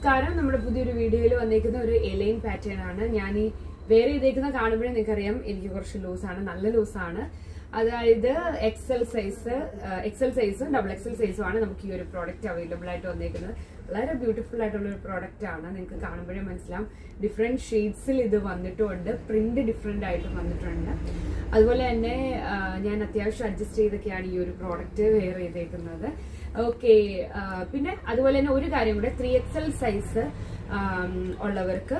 നമസ്കാരം. നമ്മുടെ പുതിയൊരു വീഡിയോയിൽ വന്നേക്കുന്ന ഒരു എലൈൻ പാറ്റേൺ ആണ്. ഞാൻ ഈ വേറെ ചെയ്തേക്കുന്ന കാണുമ്പോഴേ നിങ്ങൾക്കറിയാം എനിക്ക് കുറച്ച് ലൂസാണ് നല്ല ലൂസാണ്. അതായത് എക്സൽ സൈസ് എക്സൽ സൈസും ഡബിൾ എക്സൽ സൈസും ആണ് നമുക്ക് ഈ ഒരു പ്രോഡക്റ്റ് അവൈലബിൾ ആയിട്ട് വന്നിരിക്കുന്നത് വളരെ ബ്യൂട്ടിഫുൾ ആയിട്ടുള്ള ഒരു പ്രോഡക്റ്റ് ആണ്. നിങ്ങൾക്ക് കാണുമ്പോഴേ മനസ്സിലാവും. ഡിഫറെന്റ് ഷെയ്ഡ്സിൽ ഇത് വന്നിട്ടുണ്ട്. പ്രിന്റ് ഡിഫറെന്റ് ആയിട്ട് വന്നിട്ടുണ്ട്. അതുപോലെ തന്നെ ഞാൻ അത്യാവശ്യം അഡ്ജസ്റ്റ് ചെയ്തൊക്കെയാണ് ഈ ഒരു പ്രോഡക്റ്റ് വെയർ ചെയ്തേക്കുന്നത്. ഓക്കെ പിന്നെ അതുപോലെ തന്നെ ഒരു കാര്യം കൂടെ ത്രീ എക്സൽ സൈസ് ഉള്ളവർക്ക്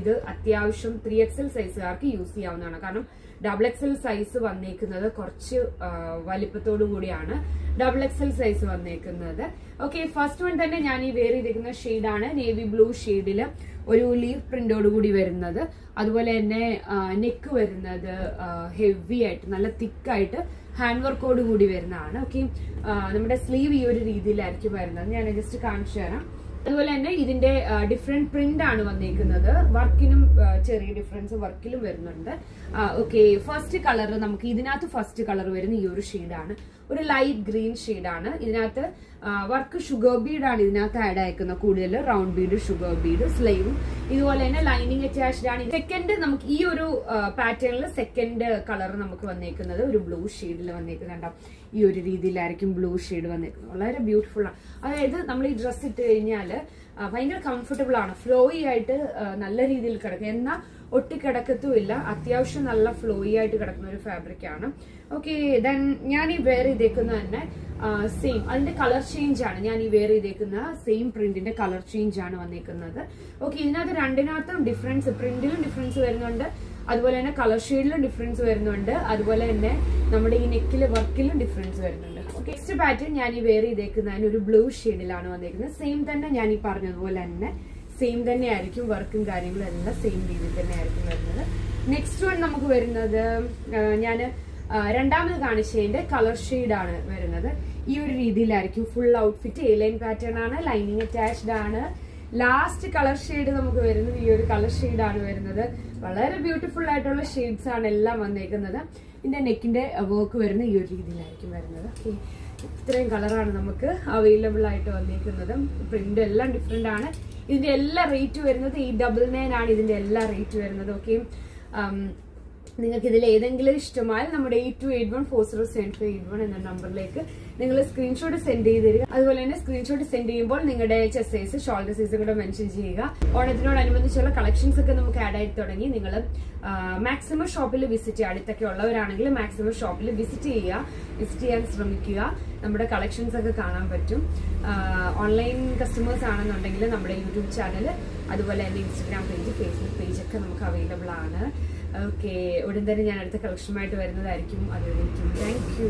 ഇത് അത്യാവശ്യം ത്രീ എക്സൽ സൈസുകാർക്ക് യൂസ് ചെയ്യാവുന്നതാണ്. കാരണം ഡബിൾ എക്സൽ സൈസ് വന്നേക്കുന്നത് കുറച്ച് വലിപ്പത്തോടു കൂടിയാണ് ഡബിൾ എക്സൽ സൈസ് വന്നേക്കുന്നത്. ഓക്കെ ഫസ്റ്റ് വൺ തന്നെ ഞാൻ ഈ വേറെ ഷെയ്ഡാണ് നേവി ബ്ലൂ ഷെയ്ഡിൽ ഒരു ലീഫ് പ്രിന്റോട് കൂടി വരുന്നത്. അതുപോലെ തന്നെ നെക്ക് വരുന്നത് ഹെവി ആയിട്ട് നല്ല തിക്കായിട്ട് ഹാൻഡ് വർക്കോട് കൂടി വരുന്നതാണ്. ഓക്കെ നമ്മുടെ സ്ലീവ് ഈ ഒരു രീതിയിലായിരിക്കും വരുന്നത്. ഞാൻ ജസ്റ്റ് കാണിച്ചു തരാം അതുപോലെ തന്നെ ഇതിന്റെ ഡിഫറെന്റ് പ്രിന്റ് ആണ് വന്നിരിക്കുന്നത് വർക്കിനും ചെറിയ ഡിഫറൻസ് വർക്കിലും വരുന്നുണ്ട്. ഓക്കെ ഫസ്റ്റ് കളർ നമുക്ക് ഇതിനകത്ത് ഫസ്റ്റ് കളർ വരുന്ന ഈ ഒരു ഷെയ്ഡാണ് ഒരു ലൈറ്റ് ഗ്രീൻ ഷെയ്ഡാണ് ഇതിനകത്ത് വർക്ക് ഷുഗർ ബീഡ് ആണ് ഇതിനകത്ത് ആഡ് ആയിരിക്കുന്നത് കൂടുതൽ. റൗണ്ട് ബീഡ് ഷുഗർ ബീഡ് സ്ലൈവും ഇതുപോലെ തന്നെ ലൈനിങ് അറ്റാച്ച്ഡ് ആണ്. സെക്കൻഡ് നമുക്ക് ഈ ഒരു പാറ്റേണിൽ സെക്കൻഡ് കളർ നമുക്ക് വന്നേക്കുന്നത് ഒരു ബ്ലൂ ഷെയ്ഡിൽ വന്നേക്കുന്നുണ്ടാവും ഈ ഒരു രീതിയിലായിരിക്കും ബ്ലൂ ഷെയ്ഡ് വന്നേക്കുന്നത്. വളരെ ബ്യൂട്ടിഫുൾ ആണ്. അതായത് നമ്മൾ ഈ ഡ്രസ്സ് ഇട്ട് കഴിഞ്ഞാൽ ഭയങ്കര കംഫർട്ടബിൾ ആണ്. ഫ്ലോയി ആയിട്ട് നല്ല രീതിയിൽ കിടക്കും. എന്നാൽ ഒട്ടിക്കിടക്കത്തുമില്ല. അത്യാവശ്യം നല്ല ഫ്ലോയി ആയിട്ട് കിടക്കുന്ന ഒരു ഫാബ്രിക് ആണ്. ഓക്കെ ദെൻ ഞാൻ ഈ വെയർ ചെയ്തേക്കുന്ന തന്നെ സെയിം അതിന്റെ കളർ ചേഞ്ച് ആണ്. ഞാൻ ഈ വെയർ ചെയ്തേക്കുന്ന സെയിം പ്രിന്റിന്റെ കളർ ചേഞ്ച് ആണ് വന്നേക്കുന്നത്. ഓക്കെ ഇതിനകത്ത് രണ്ടിനകത്തും ഡിഫറൻസ് പ്രിന്റിലും ഡിഫറൻസ് വരുന്നുണ്ട്. അതുപോലെ തന്നെ കളർ ഷെയ്ഡിലും ഡിഫറൻസ് വരുന്നുണ്ട്. അതുപോലെ തന്നെ നമ്മുടെ ഈ നെക്കിലെ വർക്കിലും ഡിഫറൻസ് വരുന്നുണ്ട്. ഓക്കെ നെക്സ്റ്റ് പാറ്റേൺ ഞാൻ ഈ വെയർ ചെയ്തേക്കുന്നതിന് ഒരു ബ്ലൂ ഷെയ്ഡിലാണ് വന്നേക്കുന്നത്. സെയിം തന്നെ ഞാൻ ഈ പറഞ്ഞതുപോലെ തന്നെ. സെയിം തന്നെ ആയിരിക്കും വർക്കും കാര്യങ്ങളും എല്ലാം സെയിം രീതിയിൽ തന്നെ ആയിരിക്കും വരുന്നത്. നെക്സ്റ്റ് വൺ നമുക്ക് വരുന്നത് ഞാൻ രണ്ടാമത് കാണിച്ചതിന്റെ കളർ ആണ് വരുന്നത്. ഈ ഒരു രീതിയിലായിരിക്കും full outfit A line pattern ആണ് ലൈനിങ് അറ്റാച്ച്ഡ് ആണ്. ലാസ്റ്റ് കളർ ഷെയ്ഡ് നമുക്ക് വരുന്നത് ഈ ഒരു കളർ ആണ് വരുന്നത്. വളരെ ബ്യൂട്ടിഫുൾ ആയിട്ടുള്ള ഷെയ്ഡ്സ് ആണ് എല്ലാം വന്നേക്കുന്നത്. ഇതിന്റെ നെക്കിന്റെ വർക്ക് വരുന്ന ഈ ഒരു രീതിയിലായിരിക്കും വരുന്നത്. Okay. ഇത്രയും കളറാണ് നമുക്ക് അവൈലബിൾ ആയിട്ട് വന്നിരിക്കുന്നത്. പ്രിന്റ് എല്ലാം ഡിഫറെന്റ് ആണ്. ഇതിന്റെ എല്ലാ റേറ്റ് വരുന്നത് ഈ ഡബിൾ നയൻ ആണ് ഇതിന്റെ എല്ലാ റേറ്റ് വരുന്നത് ഓക്കെ നിങ്ങൾക്ക് ഇതിൽ ഏതെങ്കിലും ഇഷ്ടമായാൽ നമ്മുടെ eight two eight one four zero seven two eight one എന്ന നമ്പറിലേക്ക് നിങ്ങൾ സ്ക്രീൻഷോട്ട് സെൻഡ് ചെയ്ത് തരിക അതുപോലെ തന്നെ സ്ക്രീൻഷോട്ട് സെൻഡ് ചെയ്യുമ്പോൾ നിങ്ങളുടെ സൈസ് ഷോൾഡർ സൈസ് കൂടെ മെൻഷൻ ചെയ്യുക. ഓണത്തിനോടനുബന്ധിച്ചുള്ള കളക്ഷൻസ് ഒക്കെ നമുക്ക് ആഡ് ആയി തുടങ്ങി. നിങ്ങൾ മാക്സിമം ഷോപ്പിൽ വിസിറ്റ് ചെയ്യുക. അടുത്തൊക്കെ ഉള്ളവരാണെങ്കിൽ മാക്സിമം ഷോപ്പിൽ വിസിറ്റ് ചെയ്യുക. വിസിറ്റ് ചെയ്യാൻ ശ്രമിക്കുക. നമ്മുടെ കളക്ഷൻസ് ഒക്കെ കാണാൻ പറ്റും. ഓൺലൈൻ കസ്റ്റമേഴ്സ് ആണെന്നുണ്ടെങ്കിൽ നമ്മുടെ യൂട്യൂബ് ചാനൽ അതുപോലെ തന്നെ ഇൻസ്റ്റഗ്രാം പേജ് ഫേസ്ബുക്ക് പേജ് ഒക്കെ നമുക്ക് അവൈലബിൾ ആണ്. ഓക്കെ ഉടൻ തന്നെ ഞാൻ അടുത്ത കളക്ഷനുമായിട്ട് വരുന്നതായിരിക്കും. അതുവരേക്കും താങ്ക് യു